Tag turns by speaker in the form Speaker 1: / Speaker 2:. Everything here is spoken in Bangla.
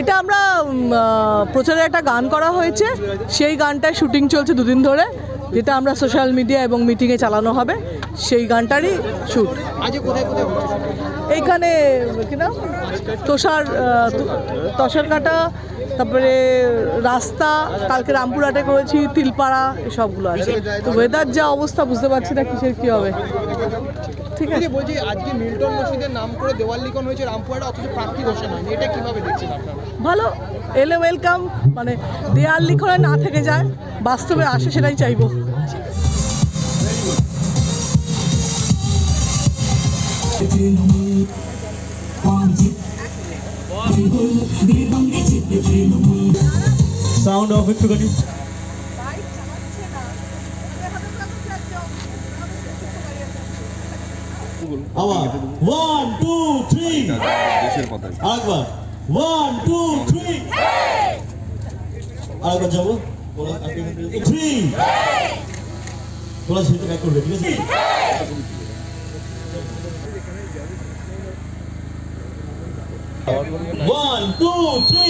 Speaker 1: এটা আমরা প্রচারে একটা গান করা হয়েছে। সেই গানটায় শুটিং চলছে দুদিন ধরে, যেটা আমরা সোশ্যাল মিডিয়া এবং মিটিংয়ে চালানো হবে। সেই গানটারই
Speaker 2: শুট
Speaker 1: এইখানে কিনা তোষার তোষার কাটা তারপরে রাস্তা কালকে রামপুরহাটে করেছি তিলপাড়া এসবগুলো আছে। তো ওয়েদার যা অবস্থা বুঝতে পারছি না কিসের কী হবে। ঠিক আছে।
Speaker 2: বলছি আজকে মিল্টন মসজিদের নাম করে দেওয়াল লিখন হয়েছে রামপুরহাটে অথচ প্রার্থী ঘোষণা হয়নি। এটা কীভাবে দেখছেন আপনারা?
Speaker 1: ভালো এলে ওয়েলকাম মানে দেয়াল লিখনে না থেকে যায় বাস্তবে আসে সেটাই চাইব।
Speaker 3: সাউন্ড অফ একটুখানি। আবার ওয়ান টু থ্রি আরেকবার। ওয়ান টু থ্রি আরেকবার যাব। থ্রি তোরা সেটা করবে ঠিক আছে? One two three